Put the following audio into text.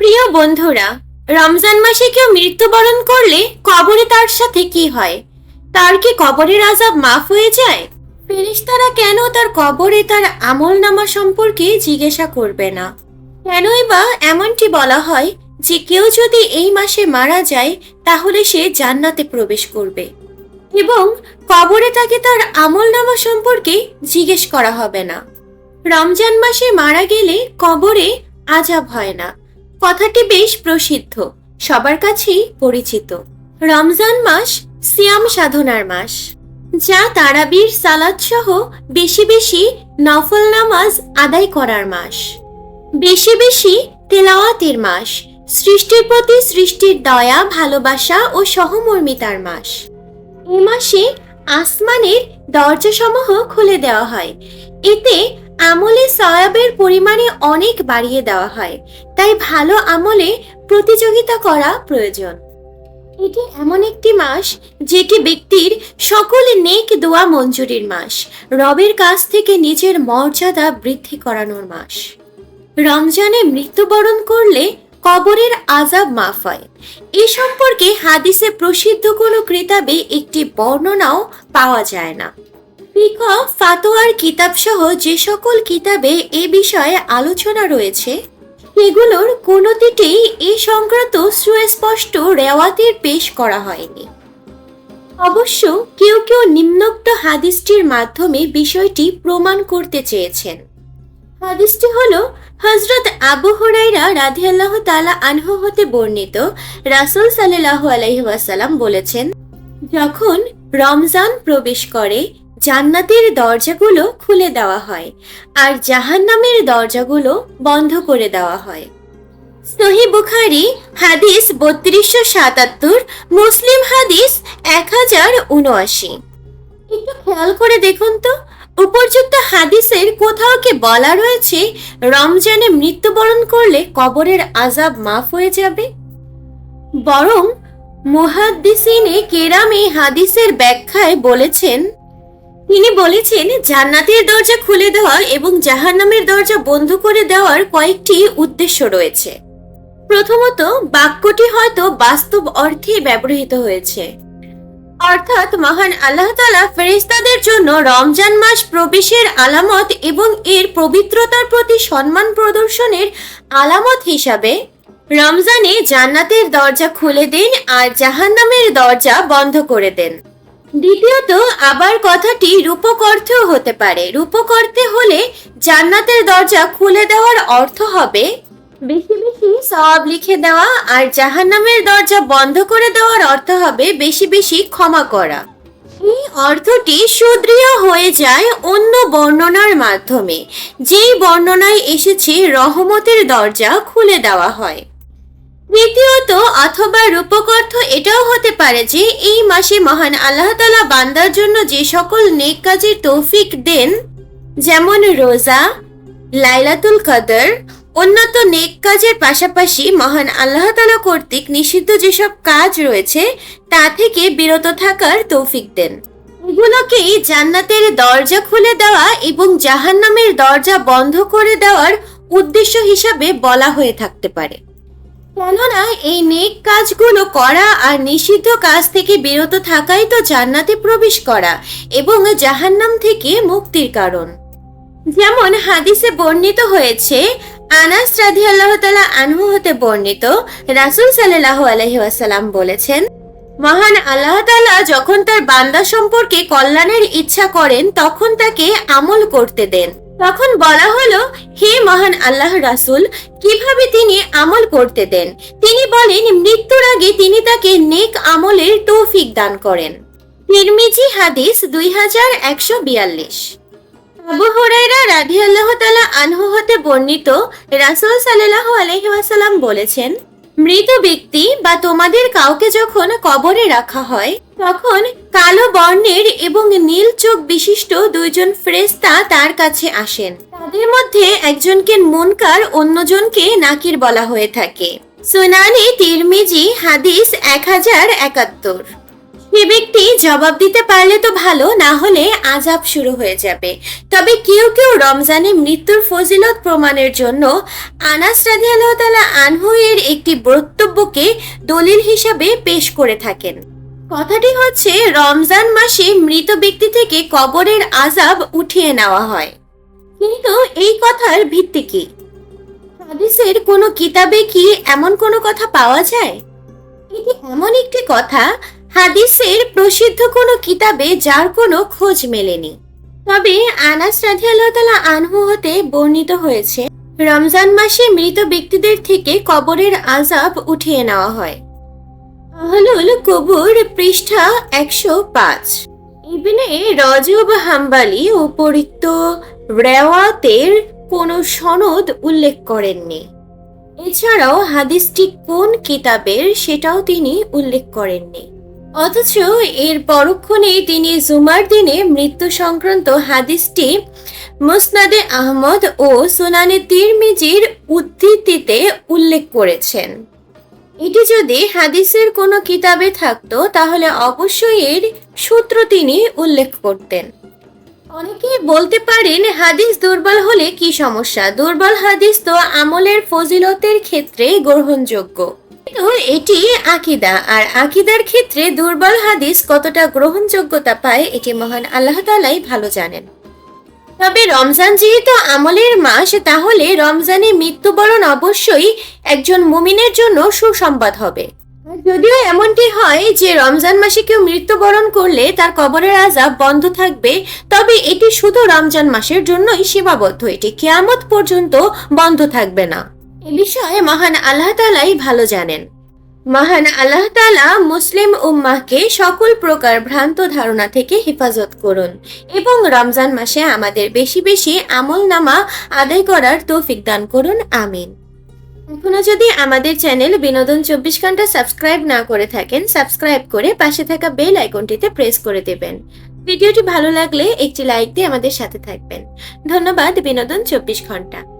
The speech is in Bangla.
প্রিয় বন্ধুরা, রমজান মাসে কেউ মৃত্যুবরণ করলে কবরে তার সাথে কি হয়? তার কি কবরের আজাব মাফ হয়ে যায়? ফেরেশতারা কেন তার কবরে তার আমল নামা সম্পর্কে জিজ্ঞাসা করবে না? কেনই বা এমনটি বলা হয় যে কেউ যদি এই মাসে মারা যায়, তাহলে সে জান্নাতে প্রবেশ করবে। এবং কবরে তাকে তার আমল নামা সম্পর্কে জিজ্ঞেস করা হবে না। রমজান মাসে মারা গেলে কবরে আজাব হয় না। কথাটি বেশ প্রসিদ্ধ, সবার কাছেই পরিচিত। রমজান মাস সিয়াম সাধনার মাস, যা তারাবির সালাদ সহ বেশি বেশি নফল নামাজ আদায় করার মাস। বেশি বেশি তেলাওয়াতের মাস, সৃষ্টির প্রতি সৃষ্টির দয়া, ভালোবাসা ও সহমর্মিতার মাস। এ মাসে আসমানের দরজাসমূহ খুলে দেওয়া হয়। এতে আমলে সয়াবের পরিমাণে অনেক বাড়িয়ে দেওয়া হয়, তাই ভালো আমলে প্রতিযোগিতা করা প্রয়োজন। এটি এমন একটি মাস যেটি ব্যক্তির সকল নেক দোয়া মঞ্জুরির মাস, রবের কাছ থেকে নিজের মর্যাদা বৃদ্ধি করানোর মাস। রমজানে মৃত্যুবরণ করলে কবরের আজাব মাফ হয়। এ সম্পর্কে হাদিসে প্রসিদ্ধ কোনো কিতাবে একটি বর্ণনাও পাওয়া যায় না। ফিক ফাতোয়ার কিতাব সহ যে সকল কিতাবে এ বিষয়ে আলোচনা রয়েছে, এগুলোর কোনোটিতেই এ সংক্রান্ত সুস্পষ্ট রেওয়াতের পেশ করা হয়নি। অবশ্য কেউ কেউ নিম্নোক্ত হাদিসটির মাধ্যমে বিষয়টি প্রমাণ করতে চেয়েছেন। হাদিসটি হলো হজরত আবু হুরাইরা রাধিয়াল্লাহ তালা আনহু হতে বর্ণিত রাসূল সাল্লাল্লাহু আলাইহি ওয়াসাল্লাম বলেছেন, যখন রমজান প্রবেশ করে জান্নাতের দরজাগুলো খুলে দেওয়া হয় আর জাহান্নামের দরজাগুলো বন্ধ করে দেওয়া হয়। সহি বুখারি হাদিস বত্রিশশো সাতাত্তর, মুসলিম হাদিস এক হাজার উনআশি। একটু খেয়াল করে দেখুন তো উপর্যুক্ত হাদিসের কোথাও কি বলা রয়েছে, রমজানে মৃত্যুবরণ করলে কবরের আজাব মাফ হয়ে যাবে? বরং মুহাদ্দিসিনে কেরামে হাদিসের ব্যাখ্যায় বলেছেন তিনি বলেছেন, জান্নাতের দরজা খুলে দেওয়া এবং জাহান্নামের দরজা বন্ধ করে দেওয়ার কয়েকটি উদ্দেশ্য রয়েছে। প্রথমত, বাক্যটি হয়তো বাস্তব অর্থে ব্যবহৃত হয়েছে। অর্থাৎ, মহান আল্লাহ তালা ফেরেস্তাদের জন্য রমজান মাস প্রবেশের আলামত এবং এর পবিত্রতার প্রতি সম্মান প্রদর্শনের আলামত হিসাবে রমজানে জান্নাতের দরজা খুলে দেন আর জাহান্নামের দরজা বন্ধ করে দেন। দ্বিতীয়ত, আবার কথাটি রূপক অর্থেও হতে পারে। রূপক অর্থে হলে জান্নাতের দরজা খুলে দেওয়ার অর্থ হবে বেশি বেশি সওয়াব লিখে দেওয়া আর জাহান্নামের দরজা বন্ধ করে দেওয়ার অর্থ হবে বেশি বেশি ক্ষমা করা। এই অর্থটি সুদৃঢ় হয়ে যায় অন্য বর্ণনার মাধ্যমে। যেই বর্ণনায় এসেছে, রহমতের দরজা খুলে দেওয়া হয়। তৃতীয়ত অথবা রূপক অর্থ এটাও হতে পারে যে এই মাসে মহান আল্লাহ তালা বান্দার জন্য যে সকল নেক কাজের তৌফিক দেন, যেমন রোজা, লাইলাতুল কদর, উন্নত নেক কাজের পাশাপাশি মহান আল্লাহ তালা কর্তৃক নিষিদ্ধ যেসব কাজ রয়েছে, তা থেকে বিরত থাকার তৌফিক দেন। এগুলোকেই জান্নাতের দরজা খুলে দেওয়া এবং জাহান্নামের দরজা বন্ধ করে দেওয়ার উদ্দেশ্য হিসাবে বলা হয়ে থাকতে পারে। কেননা এই নেক কাজগুলো করা আর নিষিদ্ধ কাজ থেকে বিরত থাকাই তো জান্নাতে প্রবেশ করা এবং জাহান্নাম থেকে মুক্তির কারণ। যেমন হাদিসে বর্ণিত হয়েছে, আনাস রাধি আল্লাহ তালা আনহু হতে বর্ণিত, রাসুল সাল্লাহ আলহি আসাল্লাম বলেছেন, মহান আল্লাহ তালা যখন তার বান্দা সম্পর্কে কল্যাণের ইচ্ছা করেন, তখন তাকে আমল করতে দেন। তখন বলা হলো, হে মহান আল্লাহ রাসুল, কীভাবে তিনি আমল করতে দেন? তিনি বলেন, মৃত্যুর আগে তিনি তাকে নেক আমলের তৌফিক দান করেন। তিরমিজি হাদিস দুই হাজার একশো বিয়াল্লিশ। আবু হুরাইরা রাদিয়াল্লাহু তাআলা আনহু হতে বর্ণিত রাসূল সাল্লাল্লাহু আলাইহি ওয়াসাল্লাম বলেছেন মৃত ব্যক্তি বা তোমাদের কাউকে যখন কবরে রাখা হয়, তখন কালো বর্ণের এবং নীল চোখ বিশিষ্ট দুইজন ফ্রেস্তা তার কাছে আসেন। তাদের মধ্যে একজনকে মুনকার, অন্যজনকে নাকির বলা হয়ে থাকে। সুনানি তিরমিজি, হাদিস এক হাজার একাত্তর। সে ব্যক্তি জবাব দিতে পারলে তো ভালো, না হলে আজাব শুরু হয়ে যাবে। তবে কেউ কেউ রমজানে মৃত্যুর ফজিলত প্রমাণের জন্য আনাস রাদিয়াল্লাহু তাআলা আনহু এর একটি বক্তব্যকে দলিল হিসাবে পেশ করে থাকেন। কথাটি হচ্ছে, রমজান মাসে মৃত ব্যক্তি থেকে কবরের আজাব উঠিয়ে নেওয়া হয়। কিন্তু এই কথার ভিত্তি কি? হাদিসের কোনো কিতাবে কি এমন কোনো কথা পাওয়া যায়? এটি এমন একটি কথা হাদিসের প্রসিদ্ধ কোনো কিতাবে যার কোনো খোঁজ মেলেনি। তবে আনাস রাদিয়াল্লাহু তাআলা আনহু হতে বর্ণিত হয়েছে, রমজান মাসে মৃত ব্যক্তিদের থেকে কবরের আজাব উঠিয়ে নেওয়া হয়। আহলুল কবুর পৃষ্ঠা একশো পাঁচ। ইবনে রজব হাম্বালি উপরিক্ত রেওয়াতের কোনো সনদ উল্লেখ করেননি। এছাড়াও হাদিসটি কোন কিতাবের সেটাও তিনি উল্লেখ করেননি। অথচ এর পরক্ষণেই তিনি জুমার দিনে মৃত্যু সংক্রান্ত হাদিসটি মুসনাদে আহমদ ও সুনানে তিরমিজির উদ্ধৃতিতে উল্লেখ করেছেন। এটি যদি হাদিসের কোনো কিতাবে থাকতো, তাহলে অবশ্যই এর সূত্র তিনি উল্লেখ করতেন। অনেকেই বলতে পারেন, হাদিস দুর্বল হলে কি সমস্যা? দুর্বল হাদিস তো আমলের ফজিলতের ক্ষেত্রে গ্রহণযোগ্য। এটি আকিদা। আর আকিদার ক্ষেত্রে দুর্বল হাদিস কতটা গ্রহণযোগ্যতা পায়, এটি মহান আল্লাহ তালাই ভালো জানেন। তবে রমজান যেহেতু আমলের মাস, তাহলে রমজানে মৃত্যুবরণ অবশ্যই একজন মুমিনের জন্য সুসংবাদ হবে। যদিও এমনটি হয় যে রমজান মাসে কেউ মৃত্যুবরণ করলে তার কবরের আজাব বন্ধ থাকবে, তবে এটি শুধু রমজান মাসের জন্যই সীমাবদ্ধ। এটি কেয়ামত পর্যন্ত বন্ধ থাকবে না। এ বিষয়ে মহান আল্লাহ তালাই ভালো জানেন। মহান আল্লাহ তালা মুসলিম উম্মাহকে সকল প্রকার ভ্রান্ত ধারণা থেকে হেফাজত করুন এবং রমজান মাসে আমাদের বেশি বেশি আমল নামা আদায় করার তৌফিক দান করুন, আমিন। এখনও যদি আমাদের চ্যানেল বিনোদন চব্বিশ ঘণ্টা সাবস্ক্রাইব না করে থাকেন, সাবস্ক্রাইব করে পাশে থাকা বেল আইকনটিতে প্রেস করে দেবেন। ভিডিওটি ভালো লাগলে একটি লাইক দিয়ে আমাদের সাথে থাকবেন। ধন্যবাদ বিনোদন চব্বিশ ঘণ্টা।